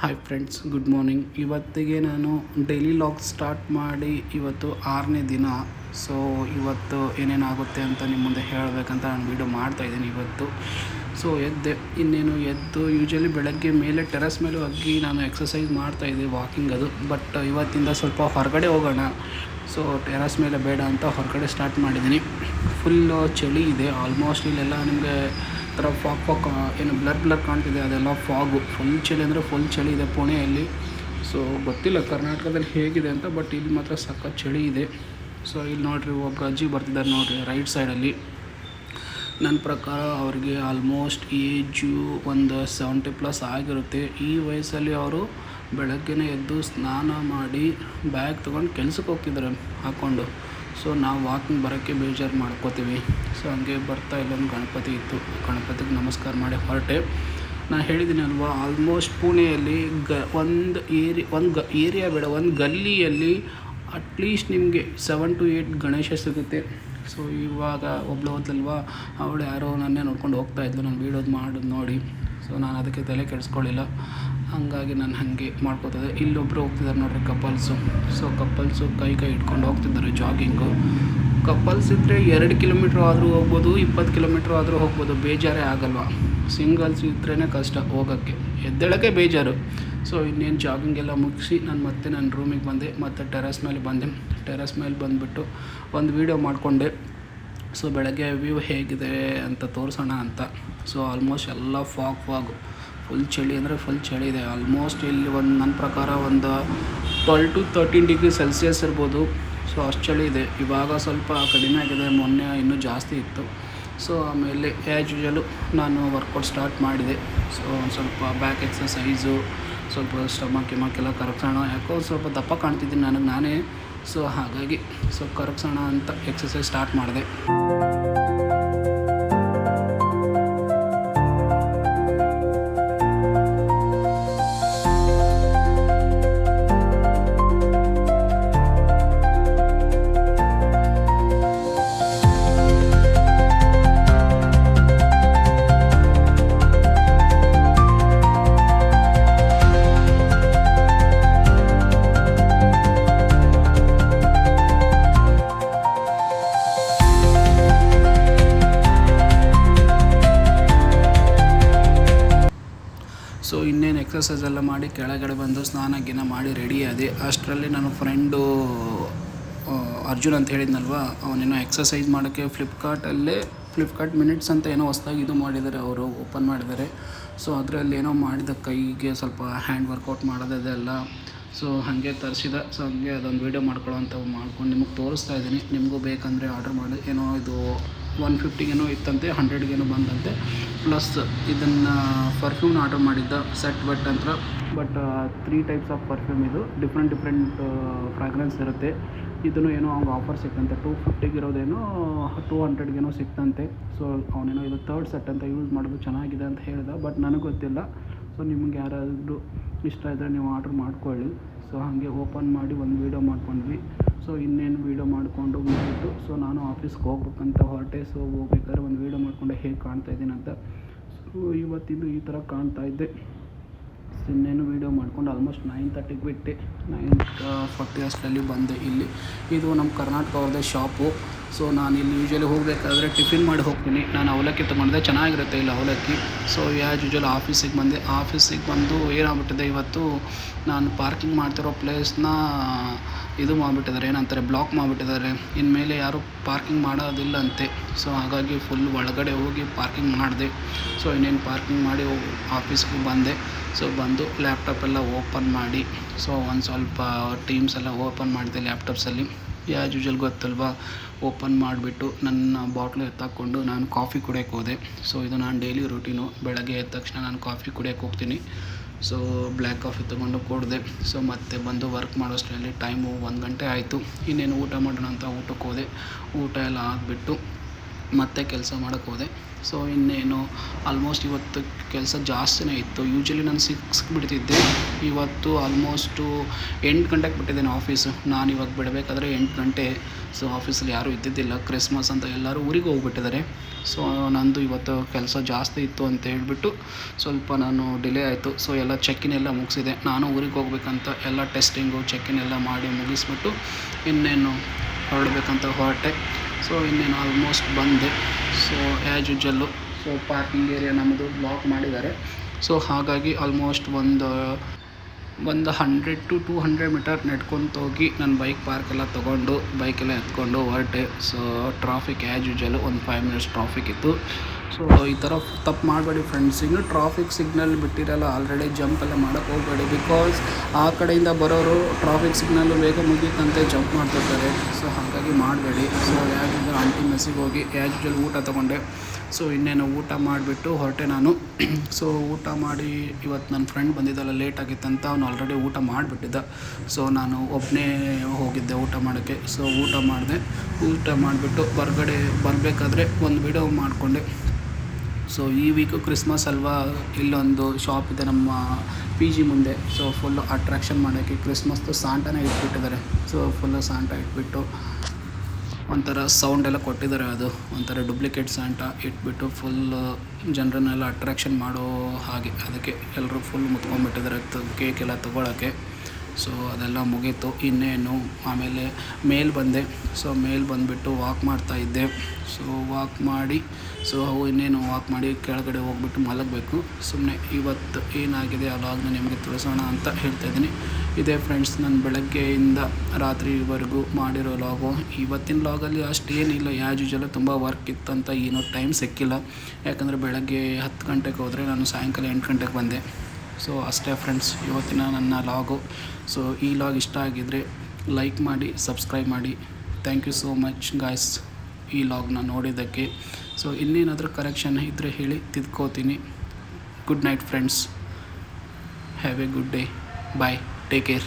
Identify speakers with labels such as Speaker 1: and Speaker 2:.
Speaker 1: Hi friends good morning ಇವತ್ತಿಗೆ ನಾನು daily log start ಮಾಡಿ ಇವತ್ತು ಆರನೇ ದಿನ. ಸೊ ಇವತ್ತು ಏನೇನಾಗುತ್ತೆ ಅಂತ ನಿಮ್ಮ ಮುಂದೆ ಹೇಳಬೇಕಂತ ನಾನು ವೀಡಿಯೋ ಮಾಡ್ತಾಯಿದ್ದೀನಿ ಇವತ್ತು. ಸೊ ಎದ್ದೆ, ಇನ್ನೇನು ಎದ್ದು ಯೂಶ್ವಲಿ ಬೆಳಗ್ಗೆ ಮೇಲೆ ಟೆರೆಸ್ ಮೇಲೆ ಹೋಗಿ ನಾನು ಎಕ್ಸಸೈಸ್ ಮಾಡ್ತಾಯಿದ್ದೆ ವಾಕಿಂಗ್ ಅದು. ಬಟ್ ಇವತ್ತಿಂದ ಸ್ವಲ್ಪ ಹೊರಗಡೆ ಹೋಗೋಣ. ಸೊ ಟೆರೆಸ್ ಮೇಲೆ ಬೇಡ ಅಂತ ಹೊರಗಡೆ ಸ್ಟಾರ್ಟ್ ಮಾಡಿದ್ದೀನಿ. ಫುಲ್ಲು ಚಳಿ ಇದೆ ಆಲ್ಮೋಸ್ಟ್ ಇಲ್ಲೆಲ್ಲ ನಿಮಗೆ ಥರ ಫಾಗ್ ಫಾಗ್ ಏನು ಬ್ಲರ್ ಬ್ಲರ್ ಕಾಣ್ತಿದೆ, ಅದೆಲ್ಲ ಫಾಗು. ಫುಲ್ ಚಳಿ ಅಂದರೆ ಫುಲ್ ಚಳಿ ಇದೆ ಪುಣೆಯಲ್ಲಿ. ಸೊ ಗೊತ್ತಿಲ್ಲ ಕರ್ನಾಟಕದಲ್ಲಿ ಹೇಗಿದೆ ಅಂತ ಬಟ್ ಇಲ್ಲಿ ಮಾತ್ರ ಸಖತ್ ಚಳಿ ಇದೆ. ಸೊ ಇಲ್ಲಿ ನೋಡಿರಿ ಒಬ್ಬರು ಅಜ್ಜಿ ಬರ್ತಿದ್ದಾರೆ ನೋಡಿರಿ ರೈಟ್ ಸೈಡಲ್ಲಿ ನನ್ನ ಪ್ರಕಾರ ಅವ್ರಿಗೆ ಆಲ್ಮೋಸ್ಟ್ ಏಜು ಒಂದು ಸೆವೆಂಟಿ ಪ್ಲಸ್ ಆಗಿರುತ್ತೆ. ಈ ವಯಸ್ಸಲ್ಲಿ ಅವರು ಬೆಳಗ್ಗೆನೇ ಎದ್ದು ಸ್ನಾನ ಮಾಡಿ ಬ್ಯಾಗ್ ತೊಗೊಂಡು ಕೆಲಸಕ್ಕೆ ಹೋಗ್ತಿದ್ದಾರೆ ಹಾಕ್ಕೊಂಡು ಸೊ ನಾವು ವಾಕಿಂಗ್ ಬರೋಕ್ಕೆ ಬೇಜಾರು ಮಾಡ್ಕೋತೀವಿ. ಸೊ ಹಂಗೆ ಬರ್ತಾ ಇಲ್ಲೊಂದು ಗಣಪತಿ ಇತ್ತು. ಗಣಪತಿಗೆ ನಮಸ್ಕಾರ ಮಾಡಿ ಹೊರಟೆ. ನಾನು ಹೇಳಿದ್ದೀನಿ ಅಲ್ವಾ ಆಲ್ಮೋಸ್ಟ್ ಪುಣೆಯಲ್ಲಿ ಗ, ಒಂದು ಏರಿ, ಒಂದು ಗ, ಏರಿಯಾ ಬೇಡ, ಒಂದು ಗಲ್ಲಿಯಲ್ಲಿ ಅಟ್ಲೀಸ್ಟ್ ನಿಮಗೆ ಸೆವೆನ್ ಟು ಏಯ್ಟ್ ಗಣೇಶ ಸಿಗುತ್ತೆ. ಸೊ ಇವಾಗ ಒಬ್ಳು ಹೋದ್ಲಲ್ವಾ, ಅವಳು ಯಾರೋ ನನ್ನೇ ನೋಡ್ಕೊಂಡು ಹೋಗ್ತಾ ಇದ್ಲು. ನಾನು ವೀಡಿಯೋದು ಮಾಡೋದು ನೋಡಿ. ಸೊ ನಾನು ಅದಕ್ಕೆ ತಲೆ ಕೆಡಿಸ್ಕೊಳ್ಳಿಲ್ಲ ಹಾಗಾಗಿ ನಾನು ಹಾಗೆ ಮಾಡ್ಕೋತಿದ್ದೆ. ಇಲ್ಲೊಬ್ಬರು ಹೋಗ್ತಿದ್ದಾರೆ ನೋಡಿರಿ ಕಪಲ್ಸು ಸೊ ಕಪಲ್ಸು ಕೈ ಕೈ ಇಟ್ಕೊಂಡು ಹೋಗ್ತಿದ್ದಾರೆ ಜಾಗಿಂಗು ಕಪಲ್ಸ್ ಇದ್ದರೆ ಎರಡು ಕಿಲೋಮೀಟ್ರ್ ಆದರೂ ಹೋಗ್ಬೋದು, ಇಪ್ಪತ್ತು ಕಿಲೋಮೀಟ್ರ್ ಆದರೂ ಹೋಗ್ಬೋದು. ಬೇಜಾರೇ ಆಗಲ್ವ? ಸಿಂಗಲ್ಸ್ ಇದ್ರೇ ಕಷ್ಟ ಹೋಗೋಕ್ಕೆ. ಎದ್ದೇಳೋಕ್ಕೆ ಬೇಜಾರು. ಸೊ ಇನ್ನೇನು ಜಾಗಿಂಗ್ ಎಲ್ಲ ಮುಗಿಸಿ ನಾನು ಮತ್ತೆ ನನ್ನ ರೂಮಿಗೆ ಬಂದೆ. ಮತ್ತು ಟೆರಸ್ ಮೇಲೆ ಬಂದೆ. ಟೆರಸ್ ಮೇಲೆ ಬಂದುಬಿಟ್ಟು ಒಂದು ವೀಡಿಯೋ ಮಾಡಿಕೊಂಡೆ. ಸೊ ಬೆಳಗ್ಗೆ ವ್ಯೂ ಹೇಗಿದೆ ಅಂತ ತೋರಿಸೋಣ ಅಂತ. ಸೊ ಆಲ್ಮೋಸ್ಟ್ ಎಲ್ಲ ಫಾಗ್ ಫಾಗು ಫುಲ್ ಚಳಿ ಅಂದರೆ ಫುಲ್ ಚಳಿ ಇದೆ. ಆಲ್ಮೋಸ್ಟ್ ಇಲ್ಲಿ ಒಂದು ನನ್ನ ಪ್ರಕಾರ ಒಂದು twelve to thirteen degree Celsius ಇರ್ಬೋದು. ಸೊ ಅಷ್ಟು ಚಳಿ ಇದೆ. ಇವಾಗ ಸ್ವಲ್ಪ ಕಡಿಮೆ ಆಗಿದೆ. ಮೊನ್ನೆ ಇನ್ನೂ ಜಾಸ್ತಿ ಇತ್ತು. ಸೊ ಆಮೇಲೆ ಆ್ಯಸ್ ಯೂಶಲು ನಾನು ವರ್ಕೌಟ್ ಸ್ಟಾರ್ಟ್ ಮಾಡಿದೆ. ಸೊ ಒಂದು ಸ್ವಲ್ಪ ಬ್ಯಾಕ್ ಎಕ್ಸಸೈಸು ಸ್ವಲ್ಪ ಸ್ಟಮಕ್ ಎಲ್ಲ ಕರಗ್ಸೋಣ. ಯಾಕೋ ಸ್ವಲ್ಪ ದಪ್ಪ ಕಾಣ್ತಿದ್ದೀನಿ ನನಗೆ, ನಾನೇ. ಸೊ ಹಾಗಾಗಿ ಸೊ ಕರಗ್ಸೋಣ ಅಂತ ಎಕ್ಸಸೈಸ್ ಸ್ಟಾರ್ಟ್ ಮಾಡಿದೆ. ಎಕ್ಸಸೈಸ್ ಎಲ್ಲ ಮಾಡಿ ಕೆಳಗಡೆ ಬಂದು ಸ್ನಾನ ಗಿನ ಮಾಡಿ ರೆಡಿ ಆದೆ. ಅಷ್ಟರಲ್ಲಿ ನನ್ನ ಫ್ರೆಂಡು ಅರ್ಜುನ್ ಅಂತ ಹೇಳಿದ್ನಲ್ವ, ಅವನೇನೋ ಎಕ್ಸಸೈಸ್ ಮಾಡೋಕ್ಕೆ ಫ್ಲಿಪ್ಕಾರ್ಟಲ್ಲೇ ಫ್ಲಿಪ್ಕಾರ್ಟ್ ಮಿನಿಟ್ಸ್ ಅಂತ ಏನೋ ಹೊಸ್ದಾಗಿ ಇದು ಮಾಡಿದ್ದಾರೆ, ಅವರು ಓಪನ್ ಮಾಡಿದ್ದಾರೆ. ಸೊ ಅದರಲ್ಲಿ ಏನೋ ಮಾಡಿದ ಕೈಗೆ ಸ್ವಲ್ಪ ಹ್ಯಾಂಡ್ ವರ್ಕೌಟ್ ಮಾಡೋದೆಲ್ಲ ಸೊ ಹಾಗೆ ತರಿಸಿದ. ಸೊ ಹಾಗೆ ಅದೊಂದು ವೀಡಿಯೋ ಮಾಡ್ಕೊಳ್ಳೋ ಅಂತ ಮಾಡ್ಕೊಂಡು ನಿಮಗೆ ತೋರಿಸ್ತಾ ಇದ್ದೀನಿ. ನಿಮಗೂ ಬೇಕಂದರೆ ಆರ್ಡರ್ ಮಾಡಿ. ಏನೋ ಇದು ಒನ್ ಫಿಫ್ಟಿಗೇನೋ ಇತ್ತಂತೆ ಹಂಡ್ರೆಡ್ಗೇನೋ ಬಂದಂತೆ. ಪ್ಲಸ್ ಇದನ್ನು ಪರ್ಫ್ಯೂಮ್ನ ಆರ್ಡರ್ ಮಾಡಿದ್ದ ಸೆಟ್ ಬಟ್ ಅಂತ but three types of perfume ಇದು. ಡಿಫ್ರೆಂಟ್ ಡಿಫ್ರೆಂಟ್ ಫ್ರಾಗ್ರೆನ್ಸ್ ಇರುತ್ತೆ. ಇದನ್ನು ಏನೋ ಅವ್ನಿಗೆ ಆಫರ್ ಸಿಕ್ತಂತೆ. ಟೂ ಫಿಫ್ಟಿಗಿರೋದೇನೋ ಟೂ ಹಂಡ್ರೆಡ್ಗೇನೋ ಸಿಕ್ತಂತೆ. ಸೊ ಅವನೇನೋ ಇದು ತರ್ಡ್ ಸೆಟ್ ಅಂತ ಯೂಸ್ ಮಾಡೋದು ಚೆನ್ನಾಗಿದೆ ಅಂತ ಹೇಳ್ದ. ಬಟ್ ನನಗೆ ಗೊತ್ತಿಲ್ಲ. ಸೊ ನಿಮ್ಗೆ ಯಾರಾದರೂ ಇಷ್ಟ ಇದ್ದರೆ ನೀವು ಆರ್ಡ್ರ್ ಮಾಡ್ಕೊಳ್ಳಿ. ಸೊ ಹಾಗೆ ಓಪನ್ ಮಾಡಿ ಒಂದು ವೀಡಿಯೋ ಮಾಡ್ಕೊಂಡ್ವಿ. ಸೊ ಇನ್ನೇನು ವೀಡಿಯೋ ಮಾಡಿಕೊಂಡು ಮುಗಿಯಿತು ಸೊ ನಾನು ಆಫೀಸ್ಗೆ ಹೋಗ್ಬೇಕಂತ ಹೊರಟೆ. ಸೊ ಹೋಗ್ಬೇಕಾದ್ರೆ ಒಂದು ವೀಡಿಯೋ ಮಾಡಿಕೊಂಡೆ ಹೇಗೆ ಕಾಣ್ತಾ ಇದ್ದೀನಿ ಅಂತ. ಸೊ ಇವತ್ತಿಂದು ಈ ಥರ ಕಾಣ್ತಾ ಇದ್ದೆ. ಇನ್ನೇನು ವೀಡಿಯೋ ಮಾಡ್ಕೊಂಡು ಆಲ್ಮೋಸ್ಟ್ ನೈನ್ ತರ್ಟಿಗೆ ಬಿಟ್ಟು ನೈನ್ ಫಾರ್ಟಿ ಅಷ್ಟರಲ್ಲಿ ಬಂದೆ ಇಲ್ಲಿ. ಇದು ನಮ್ಮ ಕರ್ನಾಟಕ ಅವ್ರದ್ದೇ ಶಾಪು ಸೊ ನಾನು ಇಲ್ಲಿ ಯೂಶ್ವಲಿ ಹೋಗಬೇಕಾದ್ರೆ ಟಿಫಿನ್ ಮಾಡಿ ಹೋಗ್ತೀನಿ. ನಾನು ಅವಲಕ್ಕಿ ತೊಗೊಂಡೆ ಚೆನ್ನಾಗಿರುತ್ತೆ ಇಲ್ಲಿ ಅವಲಕ್ಕಿ. ಸೊ ಯಾಸ್ ಯೂಶ್ವಲ್ ಆಫೀಸಿಗೆ ಬಂದೆ. ಆಫೀಸಿಗೆ ಬಂದು ಏನಾಗ್ಬಿಟ್ಟಿದೆ ಇವತ್ತು? ನಾನು ಪಾರ್ಕಿಂಗ್ ಮಾಡ್ತಿರೋ ಪ್ಲೇಸ್ನ ಇದು ಮಾಡಿಬಿಟ್ಟಿದ್ದಾರೆ. ಏನಂತಾರೆ? ಬ್ಲಾಕ್ ಮಾಡಿಬಿಟ್ಟಿದ್ದಾರೆ. ಇನ್ಮೇಲೆ ಯಾರೂ ಪಾರ್ಕಿಂಗ್ ಮಾಡೋದಿಲ್ಲ ಅಂತೆ ಸೊ ಹಾಗಾಗಿ ಫುಲ್ ಒಳಗಡೆ ಹೋಗಿ ಪಾರ್ಕಿಂಗ್ ಮಾಡಿದೆ. ಸೊ ಇನ್ನೇನು ಪಾರ್ಕಿಂಗ್ ಮಾಡಿ ಆಫೀಸ್ಗೆ ಬಂದೆ. ಸೊ ಬಂದು ಲ್ಯಾಪ್ಟಾಪ್ ಎಲ್ಲ ಓಪನ್ ಮಾಡಿ ಸೊ ಒಂದು ಸ್ವಲ್ಪ ಟೀಮ್ಸ್ ಎಲ್ಲ ಓಪನ್ ಮಾಡಿದೆ ಲ್ಯಾಪ್ಟಾಪ್ಸಲ್ಲಿ ಯಾಸ್ ಯೂಶಲ್ ಗೊತ್ತಲ್ವಾ ಓಪನ್ ಮಾಡಿಬಿಟ್ಟು ನನ್ನ ಬಾಟ್ಲು ಎತ್ತಾಕ್ಕೊಂಡು ನಾನು ಕಾಫಿ ಕುಡಿಯೋಕೆ ಹೋದೆ. ಸೊ ಇದು ನಾನು ಡೈಲಿ ರೂಟೀನು ಬೆಳಗ್ಗೆ ಎದ್ದ ತಕ್ಷಣ ನಾನು ಕಾಫಿ ಕುಡಿಯೋಕ್ಕೆ ಹೋಗ್ತೀನಿ. ಸೊ ಬ್ಲ್ಯಾಕ್ ಕಾಫಿ ತೊಗೊಂಡು ಕೊಡಿದೆ. ಸೊ ಮತ್ತೆ ಬಂದು ವರ್ಕ್ ಮಾಡೋಷ್ಟರಲ್ಲಿ ಟೈಮು ಒಂದು ಗಂಟೆ ಆಯಿತು. ಇನ್ನೇನು ಊಟ ಮಾಡೋಣ ಅಂತ ಊಟಕ್ಕೆ ಹೋದೆ. ಊಟ ಎಲ್ಲ ಆಗಿಬಿಟ್ಟು ಮತ್ತೆ ಕೆಲಸ ಮಾಡೋಕ್ಕೆ ಹೋದೆ. ಸೊ ಇನ್ನೇನು ಆಲ್ಮೋಸ್ಟ್ ಇವತ್ತು ಕೆಲಸ ಜಾಸ್ತಿನೇ ಇತ್ತು. ಯೂಶ್ವಲಿ ನಾನು ಸಿಕ್ಸ್ ಬಿಡ್ತಿದ್ದೆ ಇವತ್ತು ಆಲ್ಮೋಸ್ಟು ಎಂಟು ಗಂಟೆಗೆ ಬಿಟ್ಟಿದ್ದೇನೆ ಆಫೀಸು ನಾನು ಇವಾಗ ಬಿಡಬೇಕಾದ್ರೆ ಎಂಟು ಗಂಟೆ. ಸೊ ಆಫೀಸಲ್ಲಿ ಯಾರೂ ಇದ್ದಿದ್ದಿಲ್ಲ. ಕ್ರಿಸ್ಮಸ್ ಅಂತ ಎಲ್ಲರೂ ಊರಿಗೆ ಹೋಗ್ಬಿಟ್ಟಿದ್ದಾರೆ. ಸೊ ನಂದು ಇವತ್ತು ಕೆಲಸ ಜಾಸ್ತಿ ಇತ್ತು ಅಂತ ಹೇಳಿಬಿಟ್ಟು ಸ್ವಲ್ಪ ನಾನು ಡಿಲೇ ಆಯಿತು. ಸೊ ಎಲ್ಲ ಚೆಕ್ಕಿನ್ ಎಲ್ಲ ಮುಗಿಸಿದೆ. ನಾನು ಊರಿಗೆ ಹೋಗ್ಬೇಕಂತ ಎಲ್ಲ ಟೆಸ್ಟಿಂಗು ಚೆಕ್ಕಿನ್ ಎಲ್ಲ ಮಾಡಿ ಮುಗಿಸ್ಬಿಟ್ಟು ಇನ್ನೇನು ಹೊರಡ್ಬೇಕಂತ ಹೊರಟೆ. ಸೊ ಇನ್ನೇನು ಆಲ್ಮೋಸ್ಟ್ ಬಂದೆ. So as usually so parking area ನಮ್ಮದು ಬ್ಲಾಕ್ ಮಾಡಿದ್ದಾರೆ. ಸೊ ಹಾಗಾಗಿ ಆಲ್ಮೋಸ್ಟ್ ಒಂದು ಒಂದು hundred to two hundred meter ನಡ್ಕೊತ ಹೋಗಿ ನನ್ನ ಬೈಕ್ ಪಾರ್ಕ್ ಎಲ್ಲ ತೊಗೊಂಡು ಬೈಕೆಲ್ಲ ಎತ್ಕೊಂಡು ಹೊರಟೆ. ಸೊ ಟ್ರಾಫಿಕ್ ಆ್ಯಸ್ ಯೂಜ್ವಲು ಒಂದು ಫೈವ್ ಮಿನಿಟ್ಸ್ ಟ್ರಾಫಿಕ್ ಇತ್ತು. ಸೊ ಈ ಥರ ತಪ್ಪು ಮಾಡಬೇಡಿ ಫ್ರೆಂಡ್ಸ್ ಇನ್ನು ಟ್ರಾಫಿಕ್ ಸಿಗ್ನಲ್ ಬಿಟ್ಟಿರಲ್ಲ ಆಲ್ರೆಡಿ ಜಂಪ್ ಎಲ್ಲ ಮಾಡೋಕ್ಕೆ ಹೋಗಬೇಡಿ. ಬಿಕಾಸ್ ಆ ಕಡೆಯಿಂದ ಬರೋರು ಟ್ರಾಫಿಕ್ ಸಿಗ್ನಲ್ಲು ಬೇಗ ಮುಗೀತಂತೆ ಜಂಪ್ ಮಾಡ್ತಿರ್ತಾರೆ. ಸೊ ಹಾಗಾಗಿ ಮಾಡಬೇಡಿ. ಸೊ ಯಾಕಿಂದ ಆಂಟಿ ಮೆಸ್ಸಿಗೆ ಹೋಗಿ ಯೂಜ್ವಲ್ ಊಟ ತೊಗೊಂಡೆ. ಸೊ ಇನ್ನೇನು ಊಟ ಮಾಡಿಬಿಟ್ಟು ಹೊರಟೆ ನಾನು. ಸೊ ಊಟ ಮಾಡಿ ಇವತ್ತು ನನ್ನ ಫ್ರೆಂಡ್ ಬಂದಿದ್ದಲ್ಲ ಲೇಟ್ ಆಗಿತ್ತಂತ ಅವನು ಆಲ್ರೆಡಿ ಊಟ ಮಾಡಿಬಿಟ್ಟಿದ್ದ. ಸೊ ನಾನು ಒಬ್ಬನೇ ಹೋಗಿದ್ದೆ ಊಟ ಮಾಡೋಕ್ಕೆ. ಸೊ ಊಟ ಮಾಡಿದೆ. ಊಟ ಮಾಡಿಬಿಟ್ಟು ಹೊರಗಡೆ ಬರಬೇಕಾದ್ರೆ ಒಂದು ವಿಡಿಯೋ ಮಾಡಿಕೊಂಡೆ. ಸೊ ಈ ವೀಕು ಕ್ರಿಸ್ಮಸ್ ಅಲ್ವಾ, ಇಲ್ಲೊಂದು ಶಾಪ್ ಇದೆ ನಮ್ಮ ಪಿ ಜಿ ಮುಂದೆ. ಸೊ ಫುಲ್ಲು ಅಟ್ರಾಕ್ಷನ್ ಮಾಡೋಕ್ಕೆ ಕ್ರಿಸ್ಮಸ್ದು ಸಾಂಟನೇ ಇಟ್ಬಿಟ್ಟಿದ್ದಾರೆ. ಸೊ ಫುಲ್ಲು ಸಾಂಟ ಇಟ್ಬಿಟ್ಟು, ಒಂಥರ ಸೌಂಡ್ ಎಲ್ಲ ಕೊಟ್ಟಿದ್ದಾರೆ ಅದು. ಒಂಥರ ಡುಪ್ಲಿಕೇಟ್ ಸಾಂಟ ಇಟ್ಬಿಟ್ಟು ಫುಲ್ಲು ಜನರನ್ನೆಲ್ಲ ಅಟ್ರಾಕ್ಷನ್ ಮಾಡೋ ಹಾಗೆ. ಅದಕ್ಕೆ ಎಲ್ಲರೂ ಫುಲ್ ಮುತ್ಕೊಂಡ್ಬಿಟ್ಟಿದ್ದಾರೆ ಕೇಕ್ ಎಲ್ಲ ತೊಗೊಳಕ್ಕೆ. ಸೊ ಅದೆಲ್ಲ ಮುಗೀತು. ಇನ್ನೇನು? ಆಮೇಲೆ ಮೇಲ್ ಬಂದೆ. ಸೊ ಮೇಲ್ ಬಂದುಬಿಟ್ಟು ವಾಕ್ ಮಾಡ್ತಾ ಇದ್ದೆ. ಸೊ ವಾಕ್ ಮಾಡಿ ಸೊ ಇನ್ನೇನು ವಾಕ್ ಮಾಡಿ ಕೆಳಗಡೆ ಹೋಗ್ಬಿಟ್ಟು ಮಲಗಬೇಕು. ಸುಮ್ಮನೆ ಇವತ್ತು ಏನಾಗಿದೆ ಲಾಗ್ನ ನಿಮಗೆ ತಿಳಿಸೋಣ ಅಂತ ಹೇಳ್ತಾ ಇದ್ದೀನಿ. ಇದೇ ಫ್ರೆಂಡ್ಸ್ ನಾನು ಬೆಳಗ್ಗೆಯಿಂದ ರಾತ್ರಿವರೆಗೂ ಮಾಡಿರೋ ಲಾಗು ಇವತ್ತಿನ ಲಾಗಲ್ಲಿ ಅಷ್ಟೇನಿಲ್ಲ. ಯಾಜ್ ಯೂಜಲ್ಲ ತುಂಬ ವರ್ಕ್ ಇತ್ತಂತ ಏನೋ ಟೈಮ್ ಸಿಕ್ಕಿಲ್ಲ. ಯಾಕಂದರೆ ಬೆಳಗ್ಗೆ ಹತ್ತು ಗಂಟೆಗೆ ಹೋದರೆ ನಾನು ಸಾಯಂಕಾಲ ಎಂಟು ಗಂಟೆಗೆ ಬಂದೆ. ಸೊ ಅಷ್ಟೇ ಫ್ರೆಂಡ್ಸ್ ಇವತ್ತಿನ ನನ್ನ ಲಾಗು ಸೊ ಈ ಲಾಗ್ ಇಷ್ಟ ಆಗಿದ್ದರೆ ಲೈಕ್ ಮಾಡಿ ಸಬ್ಸ್ಕ್ರೈಬ್ ಮಾಡಿ. Thank you so much guys ಈ ಲಾಗ್ನ ನೋಡಿದ್ದಕ್ಕೆ. ಸೊ ಇನ್ನೇನಾದರೂ ಕರೆಕ್ಷನ್ ಇದ್ದರೆ ಹೇಳಿ ತಿದ್ಕೋತೀನಿ. Good night friends have a good day bye take care